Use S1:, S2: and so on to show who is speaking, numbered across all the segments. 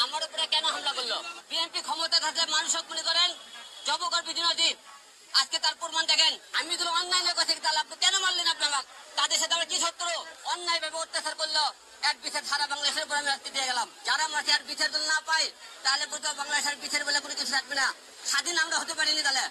S1: আমার উপরে কেন হামলা করল বিএনপি ক্ষমতা থাকলে মানুষ মনে করেন জব করবি দিন আজকে তার প্রমাণ দেখেন আমি যদি অন্যায় না কথা তাহলে আপনি কেন মারলেন আপনি আমাকে তাদের সাথে আমরা কি শত্রু অন্যায় ভাবে অত্যাচার করল এক বিচার সারা বাংলাদেশের উপর আমি রাস্তা দিয়ে গেলাম যারা মাঠে আর বিচার না পাই তাহলে বোধহয় বাংলাদেশের বিচার বলে কোনো কিছু থাকবে না স্বাধীন আমরা হতে পারিনি তাহলে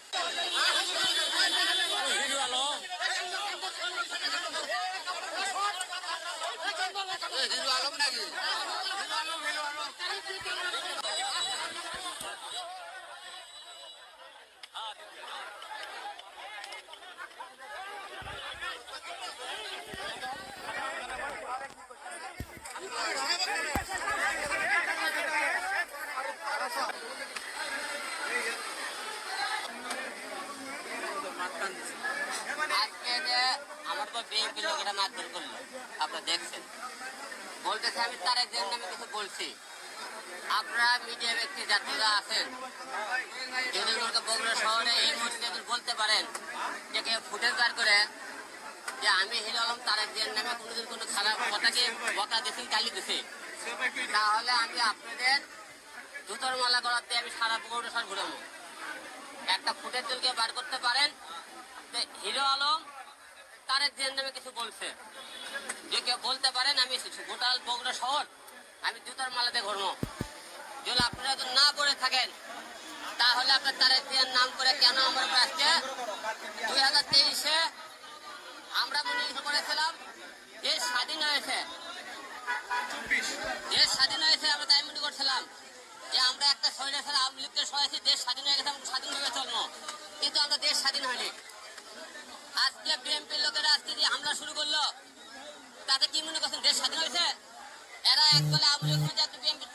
S1: যে আমার তো বিএনপি লোকেরা মারধর করল। বলতেছে, আমি তার একজন নামে কিছু বলছি, আপনারা মিডিয়া ব্যক্তি যাত্রীরা আছেন যদি বগুড়া শহরে এই মুহূর্তে বলতে পারেন যে কেউ ফুটেজ বার করে যে আমি হিরো আলম, তারেক জিয়ার নামে কোনোদিন কোনো খারাপ কথাকে বকা দিছি গালি দিছি তাহলে আমি আপনাদের জুতোর মালা করাতে আমি সারা বগুড়া শহর ঘুরাবো। একটা ফুটেজ যদি বার করতে পারেন যে হিরো আলম, তারেক জিয়ার নামে কিছু বলছে যে বলতে পারেন আমি গোটাল বগুড়া শহর, আমি জুতার মালাতে ঘুরবো। যদি আপনারা যদি না করে থাকেন, তাহলে আপনার তারেক জিয়ার নাম করে কেন আমার উপর আসছে দুই হাজার তেইশে আমরা মনে করেছিলাম দেশ স্বাধীন হয়েছে। দেশ স্বাধীন হয়েছে, আমরা তাই মনে করছিলাম যে আমরা একটা শরীরে ছেড়ে আওয়ামী লীগকে সহায়ছি দেশ স্বাধীন হয়ে গেছে, আমরা স্বাধীনভাবে চলবো। কিন্তু আমরা দেশ স্বাধীন হয়নি। আজকে বিএনপির লোকেরা আজকে যে হামলা শুরু করল তাতে কি মনে করছেন দেশ স্বাধীন হয়েছে? এরা এক দলে আওয়ামী লীগ বিএনপি